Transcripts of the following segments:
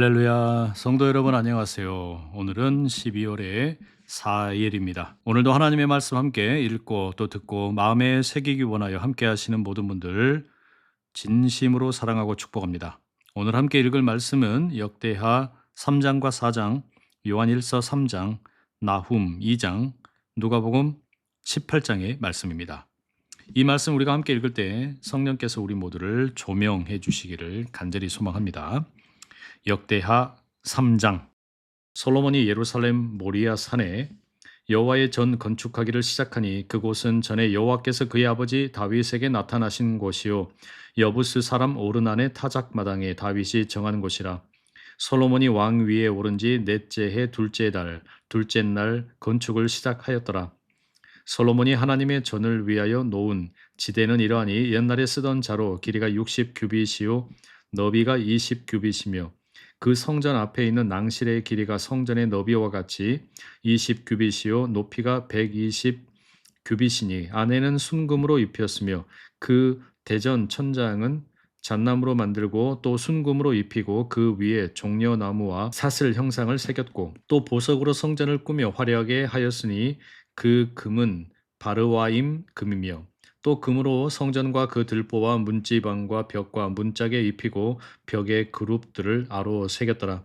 할렐루야. 성도 여러분 안녕하세요. 오늘은 12월의 4일입니다. 오늘도 하나님의 말씀 함께 읽고 또 듣고 마음에 새기기 원하여 함께 하시는 모든 분들 진심으로 사랑하고 축복합니다. 오늘 함께 읽을 말씀은 역대하 3장과 4장, 요한일서 3장, 나훔 2장, 누가복음 18장의 말씀입니다. 이 말씀 우리가 함께 읽을 때 성령께서 우리 모두를 조명해 주시기를 간절히 소망합니다. 역대하 3장. 솔로몬이 예루살렘 모리아 산에 여호와의 전 건축하기를 시작하니 그곳은 전에 여호와께서 그의 아버지 다윗에게 나타나신 곳이요. 여부스 사람 오르난의 타작 마당에 다윗이 정한 곳이라. 솔로몬이 왕 위에 오른 지 넷째 해 둘째 달 둘째 날 건축을 시작하였더라. 솔로몬이 하나님의 전을 위하여 놓은 지대는 이러하니 옛날에 쓰던 자로 길이가 60 규빗이요. 너비가 20 규빗이며 그 성전 앞에 있는 낭실의 길이가 성전의 너비와 같이 20 규빗이요 높이가 120 규빗이니 안에는 순금으로 입혔으며 그 대전 천장은 잣나무로 만들고 또 순금으로 입히고 그 위에 종려나무와 사슬 형상을 새겼고 또 보석으로 성전을 꾸며 화려하게 하였으니 그 금은 바르와임 금이며 또 금으로 성전과 그 들보와 문지방과 벽과 문짝에 입히고 벽에 그룹들을 아로 새겼더라.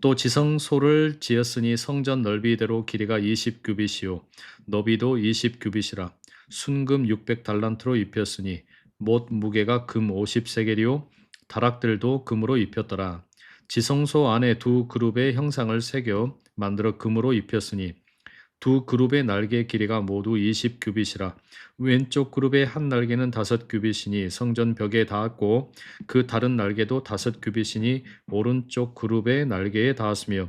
또 지성소를 지었으니 성전 넓이대로 길이가 20규빗이요 너비도 20규빗이라 순금 600달란트로 입혔으니 못 무게가 금 50세겔이요 다락들도 금으로 입혔더라. 지성소 안에 두 그룹의 형상을 새겨 만들어 금으로 입혔으니 두 그룹의 날개 길이가 모두 20규빗이라 왼쪽 그룹의 한 날개는 다섯 규빗이니 성전 벽에 닿았고 그 다른 날개도 다섯 규빗이니 오른쪽 그룹의 날개에 닿았으며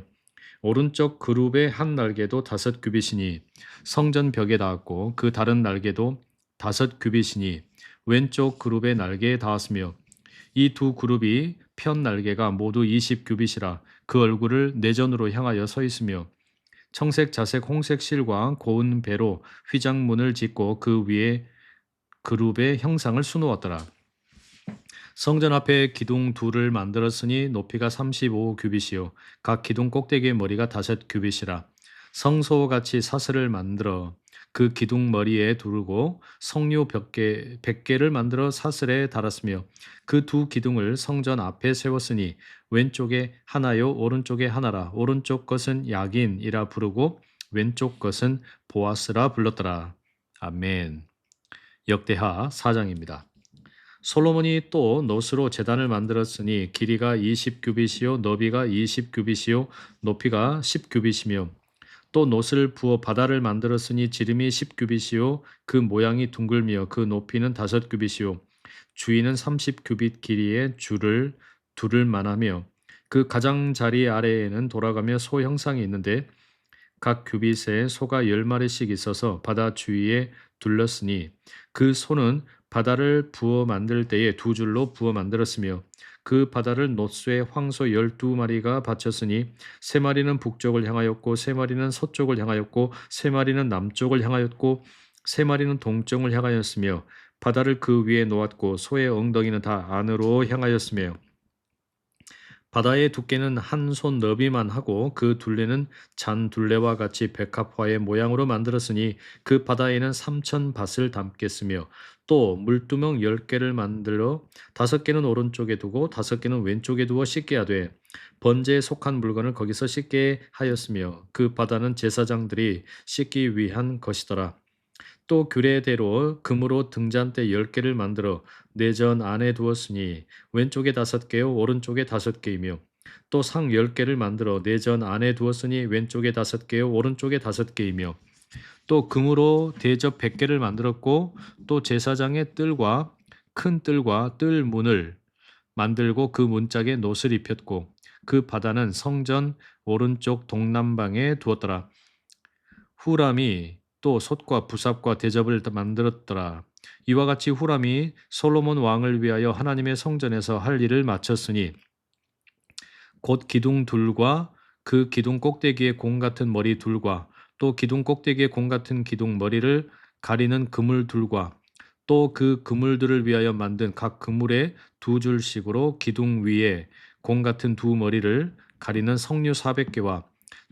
오른쪽 그룹의 한 날개도 다섯 규빗이니 성전 벽에 닿았고 그 다른 날개도 다섯 규빗이니 왼쪽 그룹의 날개에 닿았으며 이 두 그룹이 편 날개가 모두 20규빗이라 그 얼굴을 내전으로 향하여 서 있으며 청색, 자색, 홍색 실과 고운 배로 휘장문을 짓고 그 위에 그룹의 형상을 수놓았더라. 성전 앞에 기둥 둘을 만들었으니 높이가 35 규빗이요 각 기둥 꼭대기의 머리가 다섯 규빗이라 성소 같이 사슬을 만들어 그 기둥 머리에 두르고 성료 벽개 100개를 만들어 사슬에 달았으며 그 두 기둥을 성전 앞에 세웠으니 왼쪽에 하나요 오른쪽에 하나라 오른쪽 것은 야긴이라 부르고 왼쪽 것은 보아스라 불렀더라. 아멘. 역대하 4장입니다. 솔로몬이 또 노스로 제단을 만들었으니 길이가 20규빗이요 너비가 20규빗이요 높이가 10규빗이며 또 노스를 부어 바다를 만들었으니 지름이 10규빗이요 그 모양이 둥글며 그 높이는 다섯 규빗이요 주위는 30규빗 길이의 줄을 두를 만하며 그 가장자리 아래에는 돌아가며 소 형상이 있는데 각 규빗에 소가 열 마리씩 있어서 바다 주위에 둘렀으니 그 소는 바다를 부어 만들 때에 두 줄로 부어 만들었으며 그 바다를 노스에 황소 열두 마리가 바쳤으니 세 마리는 북쪽을 향하였고 세 마리는 서쪽을 향하였고 세 마리는 남쪽을 향하였고 세 마리는 동쪽을 향하였으며 바다를 그 위에 놓았고 소의 엉덩이는 다 안으로 향하였으며 바다의 두께는 한 손 너비만 하고 그 둘레는 잔 둘레와 같이 백합화의 모양으로 만들었으니 그 바다에는 삼천 밭을 담겠으며 또 물두멍 열 개를 만들어 다섯 개는 오른쪽에 두고 다섯 개는 왼쪽에 두어 씻게 하되 번제에 속한 물건을 거기서 씻게 하였으며 그 바다는 제사장들이 씻기 위한 것이더라. 또 규례대로 금으로 등잔대 열 개를 만들어 내전 안에 두었으니 왼쪽에 다섯 개요 오른쪽에 다섯 개이며 또 상 열 개를 만들어 내전 안에 두었으니 왼쪽에 다섯 개요 오른쪽에 다섯 개이며 또 금으로 대접 백 개를 만들었고 또 제사장의 뜰과 큰 뜰과 뜰 문을 만들고 그 문짝에 노을 입혔고 그 바다는 성전 오른쪽 동남방에 두었더라. 후람이 또 솥과 부삽과 대접을 만들었더라. 이와 같이 후람이 솔로몬 왕을 위하여 하나님의 성전에서 할 일을 마쳤으니 곧 기둥 둘과 그 기둥 꼭대기에 공 같은 머리 둘과 또 기둥 꼭대기에 공 같은 기둥 머리를 가리는 그물 둘과 또 그 그물들을 위하여 만든 각 그물에 두 줄씩으로 기둥 위에 공 같은 두 머리를 가리는 석류 400개와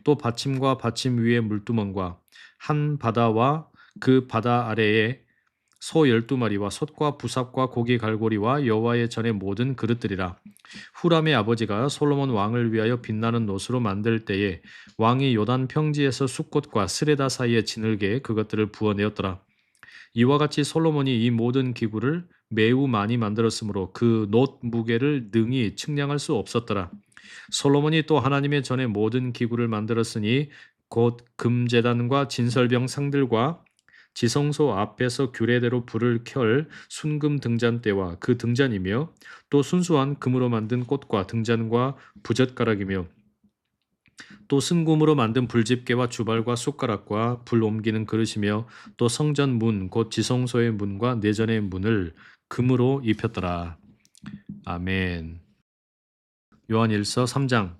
또 받침과 받침 위에 물두멍과 한 바다와 그 바다 아래에 소 12마리와 솥과 부삽과 고기 갈고리와 여호와의 전의 모든 그릇들이라 후람의 아버지가 솔로몬 왕을 위하여 빛나는 노수로 만들 때에 왕이 요단 평지에서 숲꽃과 스레다 사이에 지늘게 그것들을 부어내었더라 이와 같이 솔로몬이 이 모든 기구를 매우 많이 만들었으므로 그 놋 무게를 능히 측량할 수 없었더라. 솔로몬이 또 하나님의 전에 모든 기구를 만들었으니 곧 금제단과 진설병 상들과 지성소 앞에서 규례대로 불을 켤 순금 등잔대와 그 등잔이며 또 순수한 금으로 만든 꽃과 등잔과 부젓가락이며 또 순금으로 만든 불집게와 주발과 숟가락과 불 옮기는 그릇이며 또 성전 문 곧 지성소의 문과 내전의 문을 금으로 입혔더라. 아멘. 요한일서 3장.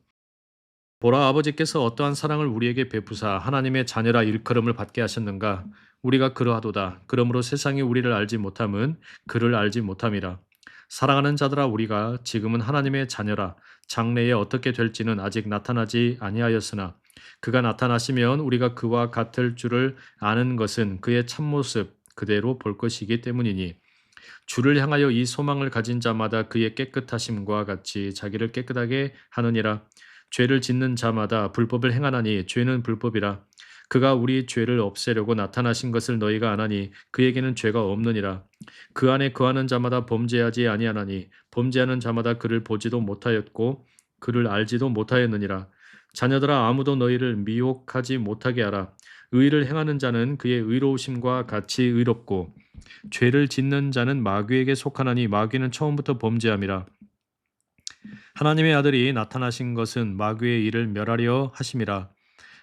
보라 아버지께서 어떠한 사랑을 우리에게 베푸사 하나님의 자녀라 일컬음을 받게 하셨는가? 우리가 그러하도다. 그러므로 세상이 우리를 알지 못함은 그를 알지 못함이라. 사랑하는 자들아 우리가 지금은 하나님의 자녀라. 장래에 어떻게 될지는 아직 나타나지 아니하였으나 그가 나타나시면 우리가 그와 같을 줄을 아는 것은 그의 참모습 그대로 볼 것이기 때문이니 주를 향하여 이 소망을 가진 자마다 그의 깨끗하심과 같이 자기를 깨끗하게 하느니라. 죄를 짓는 자마다 불법을 행하나니 죄는 불법이라. 그가 우리 죄를 없애려고 나타나신 것을 너희가 아나니 그에게는 죄가 없느니라. 그 안에 거하는 자마다 범죄하지 아니하나니 범죄하는 자마다 그를 보지도 못하였고 그를 알지도 못하였느니라. 자녀들아 아무도 너희를 미혹하지 못하게 하라 의를 행하는 자는 그의 의로우심과 같이 의롭고 죄를 짓는 자는 마귀에게 속하나니 마귀는 처음부터 범죄함이라. 하나님의 아들이 나타나신 것은 마귀의 일을 멸하려 하심이라.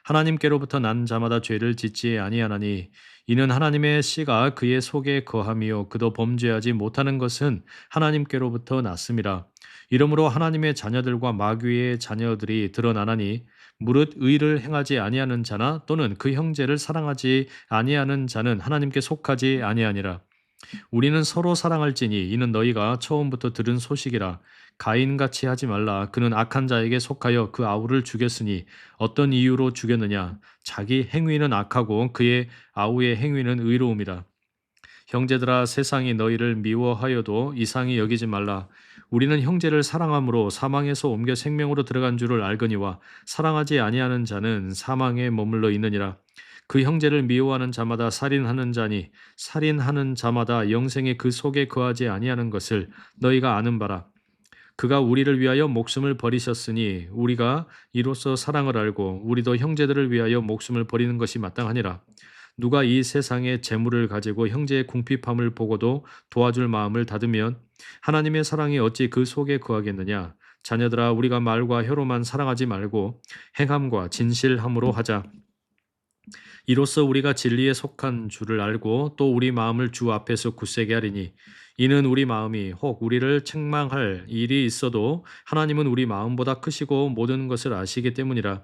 하나님께로부터 난 자마다 죄를 짓지 아니하나니 이는 하나님의 씨가 그의 속에 거함이요 그도 범죄하지 못하는 것은 하나님께로부터 났음이라. 이러므로 하나님의 자녀들과 마귀의 자녀들이 드러나나니 무릇 의를 행하지 아니하는 자나 또는 그 형제를 사랑하지 아니하는 자는 하나님께 속하지 아니하니라. 우리는 서로 사랑할지니 이는 너희가 처음부터 들은 소식이라. 가인같이 하지 말라. 그는 악한 자에게 속하여 그 아우를 죽였으니 어떤 이유로 죽였느냐? 자기 행위는 악하고 그의 아우의 행위는 의로움이라. 형제들아 세상이 너희를 미워하여도 이상히 여기지 말라 우리는 형제를 사랑함으로 사망에서 옮겨 생명으로 들어간 줄을 알거니와 사랑하지 아니하는 자는 사망에 머물러 있느니라 그 형제를 미워하는 자마다 살인하는 자니 살인하는 자마다 영생의 그 속에 거하지 아니하는 것을 너희가 아는 바라 그가 우리를 위하여 목숨을 버리셨으니 우리가 이로써 사랑을 알고 우리도 형제들을 위하여 목숨을 버리는 것이 마땅하니라. 누가 이 세상의 재물을 가지고 형제의 궁핍함을 보고도 도와줄 마음을 닫으면 하나님의 사랑이 어찌 그 속에 거하겠느냐? 자녀들아 우리가 말과 혀로만 사랑하지 말고 행함과 진실함으로 하자. 이로써 우리가 진리에 속한 줄을 알고 또 우리 마음을 주 앞에서 굳세게 하리니 이는 우리 마음이 혹 우리를 책망할 일이 있어도 하나님은 우리 마음보다 크시고 모든 것을 아시기 때문이라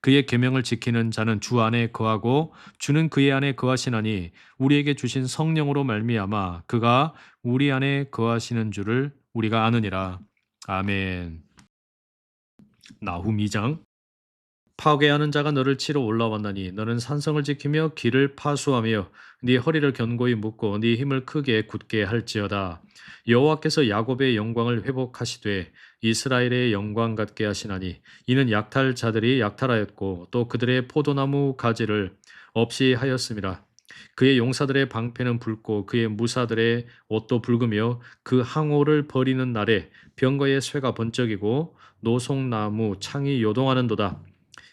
그의 계명을 지키는 자는 주 안에 거하고 주는 그의 안에 거하시나니 우리에게 주신 성령으로 말미암아 그가 우리 안에 거하시는 줄을 우리가 아느니라. 아멘. 나훔 2장 파괴하는 자가 너를 치러 올라왔나니 너는 산성을 지키며 길을 파수하며 네 허리를 견고히 묶고 네 힘을 크게 굳게 할지어다. 여호와께서 야곱의 영광을 회복하시되 이스라엘의 영광 같게 하시나니 이는 약탈 자들이 약탈하였고 또 그들의 포도나무 가지를 없이 하였음이라. 그의 용사들의 방패는 붉고 그의 무사들의 옷도 붉으며 그 항오를 버리는 날에 병거의 쇠가 번쩍이고 노송나무 창이 요동하는도다.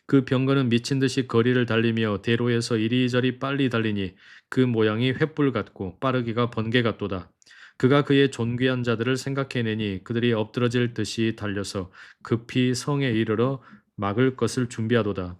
그 병거는 미친 듯이 거리를 달리며 대로에서 이리저리 빨리 달리니 그 모양이 횃불 같고 빠르기가 번개 같도다. 그가 그의 존귀한 자들을 생각해내니 그들이 엎드러질 듯이 달려서 급히 성에 이르러 막을 것을 준비하도다.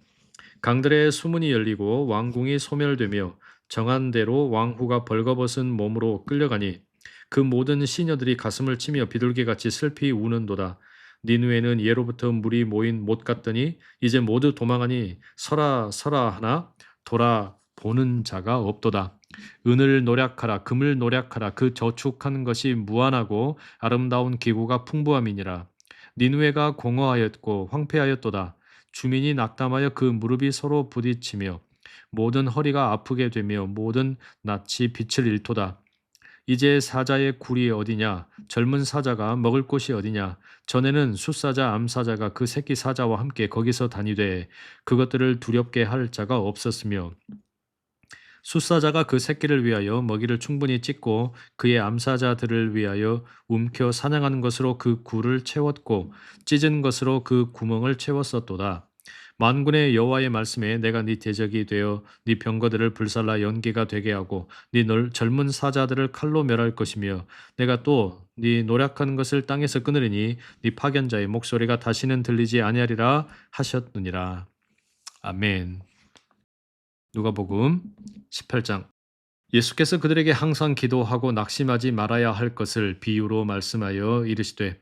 강들의 수문이 열리고 왕궁이 소멸되며 정한 대로 왕후가 벌거벗은 몸으로 끌려가니 그 모든 시녀들이 가슴을 치며 비둘기같이 슬피 우는도다. 니누에는 예로부터 물이 모인 못 같더니 이제 모두 도망하니 서라 서라 하나 돌아 보는 자가 없도다. 은을 노력하라 금을 노력하라 그 저축한 것이 무한하고 아름다운 기구가 풍부함이니라. 니누에가 공허하였고 황폐하였도다. 주민이 낙담하여 그 무릎이 서로 부딪히며 모든 허리가 아프게 되며 모든 낯이 빛을 잃도다. 이제 사자의 굴이 어디냐? 젊은 사자가 먹을 곳이 어디냐? 전에는 숫사자 암사자가 그 새끼 사자와 함께 거기서 다니되 그것들을 두렵게 할 자가 없었으며 숫사자가 그 새끼를 위하여 먹이를 충분히 찢고 그의 암사자들을 위하여 움켜 사냥하는 것으로 그 굴을 채웠고 찢은 것으로 그 구멍을 채웠었도다. 만군의 여호와의 말씀에 내가 네 대적이 되어 네 병거들을 불살라 연기가 되게 하고 네 널- 젊은 사자들을 칼로 멸할 것이며 내가 또 네 노력하는 것을 땅에서 끊으리니 네 파견자의 목소리가 다시는 들리지 아니하리라 하셨느니라. 아멘. 누가복음 18장 예수께서 그들에게 항상 기도하고 낙심하지 말아야 할 것을 비유로 말씀하여 이르시되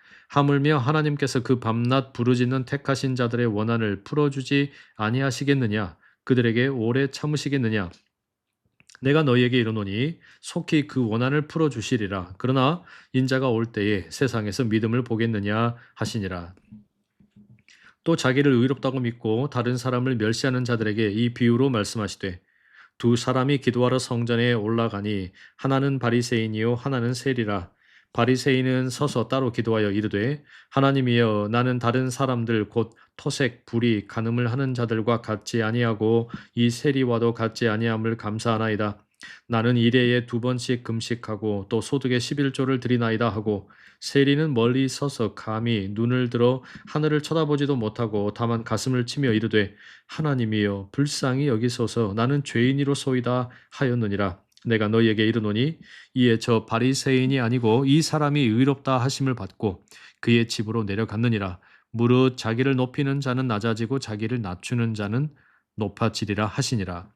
하물며 하나님께서 그 밤낮 부르짖는 택하신 자들의 원한을 풀어주지 아니하시겠느냐? 그들에게 오래 참으시겠느냐? 내가 너희에게 이르노니 속히 그 원한을 풀어 주시리라. 그러나 인자가 올 때에 세상에서 믿음을 보겠느냐 하시니라. 또 자기를 의롭다고 믿고 다른 사람을 멸시하는 자들에게 이 비유로 말씀하시되 두 사람이 기도하러 성전에 올라가니 하나는 바리새인이요 하나는 세리라. 바리새인은 서서 따로 기도하여 이르되 하나님이여 나는 다른 사람들 곧 토색 불이 간음을 하는 자들과 같지 아니하고 이 세리와도 같지 아니함을 감사하나이다. 나는 일해에 두 번씩 금식하고 또 소득의 11조를 드리나이다 하고 세리는 멀리 서서 감히 눈을 들어 하늘을 쳐다보지도 못하고 다만 가슴을 치며 이르되 하나님이여 불쌍히 여기소서. 나는 죄인이로소이다 하였느니라 내가 너희에게 이르노니 이에 저 바리새인이 아니고 이 사람이 의롭다 하심을 받고 그의 집으로 내려갔느니라. 무릇 자기를 높이는 자는 낮아지고 자기를 낮추는 자는 높아지리라 하시니라.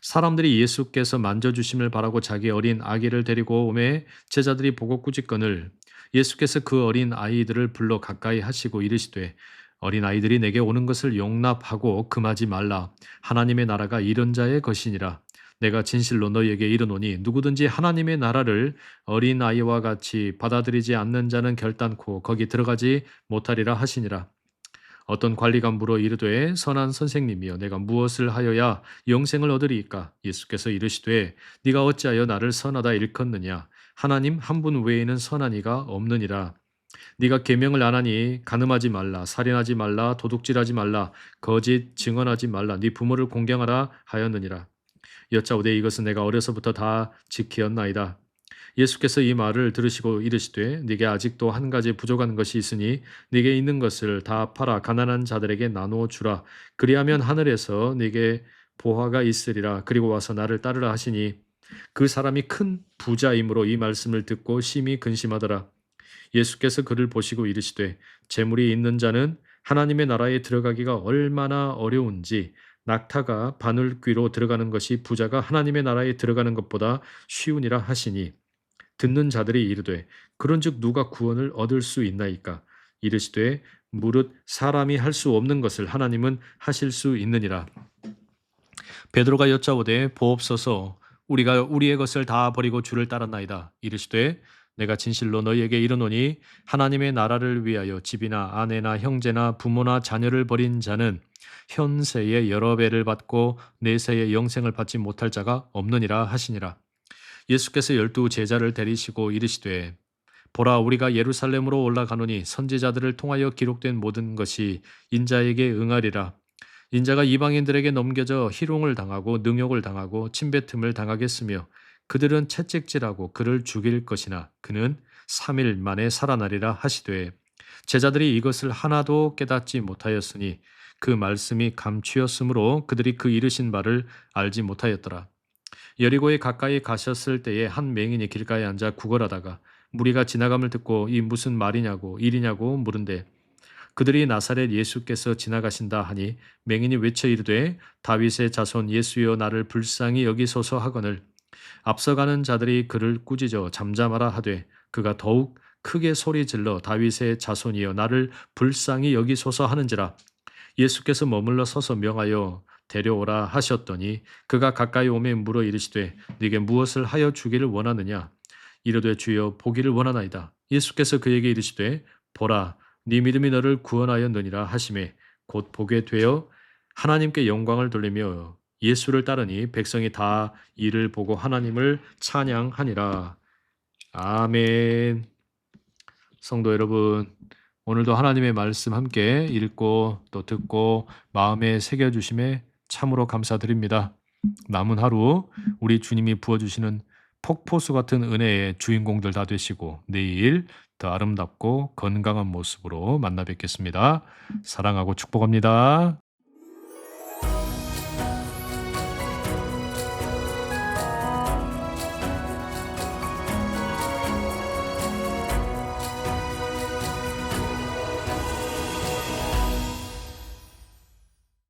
사람들이 예수께서 만져주심을 바라고 자기 어린 아기를 데리고 오매 제자들이 보고 꾸짖거늘 예수께서 그 어린 아이들을 불러 가까이 하시고 이르시되 어린 아이들이 내게 오는 것을 용납하고 금하지 말라. 하나님의 나라가 이런 자의 것이니라 내가 진실로 너희에게 이르노니 누구든지 하나님의 나라를 어린 아이와 같이 받아들이지 않는 자는 결단코 거기 들어가지 못하리라 하시니라. 어떤 관리가 물어 이르되 선한 선생님이여 내가 무엇을 하여야 영생을 얻으리이까? 예수께서 이르시되 네가 어찌하여 나를 선하다 일컫느냐? 하나님 한 분 외에는 선한 이가 없느니라. 네가 계명을 안 하니 간음하지 말라 살인하지 말라 도둑질하지 말라 거짓 증언하지 말라 네 부모를 공경하라 하였느니라 여짜오되 이것은 내가 어려서부터 다 지키었나이다. 예수께서 이 말을 들으시고 이르시되 네게 아직도 한 가지 부족한 것이 있으니 네게 있는 것을 다 팔아 가난한 자들에게 나누어 주라. 그리하면 하늘에서 네게 보화가 있으리라. 그리고 와서 나를 따르라 하시니 그 사람이 큰 부자이므로 이 말씀을 듣고 심히 근심하더라. 예수께서 그를 보시고 이르시되 재물이 있는 자는 하나님의 나라에 들어가기가 얼마나 어려운지 낙타가 바늘귀로 들어가는 것이 부자가 하나님의 나라에 들어가는 것보다 쉬우니라 하시니 듣는 자들이 이르되 그런즉 누가 구원을 얻을 수 있나이까? 이르시되 무릇 사람이 할 수 없는 것을 하나님은 하실 수 있느니라. 베드로가 여짜오되 보옵소서 우리가 우리의 것을 다 버리고 주를 따랐나이다. 이르시되 내가 진실로 너희에게 이르노니 하나님의 나라를 위하여 집이나 아내나 형제나 부모나 자녀를 버린 자는 현세에 여러 배를 받고 내세에 영생을 받지 못할 자가 없느니라 하시니라. 예수께서 열두 제자를 데리시고 이르시되 보라 우리가 예루살렘으로 올라가노니 선지자들을 통하여 기록된 모든 것이 인자에게 응하리라. 인자가 이방인들에게 넘겨져 희롱을 당하고 능욕을 당하고 침뱉음을 당하겠으며 그들은 채찍질하고 그를 죽일 것이나 그는 3일 만에 살아나리라 하시되 제자들이 이것을 하나도 깨닫지 못하였으니 그 말씀이 감추었으므로 그들이 그 이르신 바를 알지 못하였더라. 여리고에 가까이 가셨을 때에 한 맹인이 길가에 앉아 구걸하다가 무리가 지나감을 듣고 이 무슨 말이냐고 일이냐고 물은데 그들이 나사렛 예수께서 지나가신다 하니 맹인이 외쳐 이르되 다윗의 자손 예수여 나를 불쌍히 여기소서 하거늘 앞서가는 자들이 그를 꾸짖어 잠잠하라 하되 그가 더욱 크게 소리 질러 다윗의 자손이여 나를 불쌍히 여기소서 하는지라. 예수께서 머물러 서서 명하여 데려오라 하셨더니 그가 가까이 오매 물어 이르시되 네게 무엇을 하여 주기를 원하느냐? 이르되 주여 보기를 원하나이다. 예수께서 그에게 이르시되 보라 네 믿음이 너를 구원하였느니라 하심에 곧 보게 되어 하나님께 영광을 돌리며 예수를 따르니 백성이 다 이를 보고 하나님을 찬양하니라 아멘 성도 여러분 오늘도 하나님의 말씀 함께 읽고 또 듣고 마음에 새겨 주심에 참으로 감사드립니다. 남은 하루 우리 주님이 부어 주시는 폭포수 같은 은혜의 주인공들 다 되시고 내일 더 아름답고 건강한 모습으로 만나 뵙겠습니다. 사랑하고 축복합니다.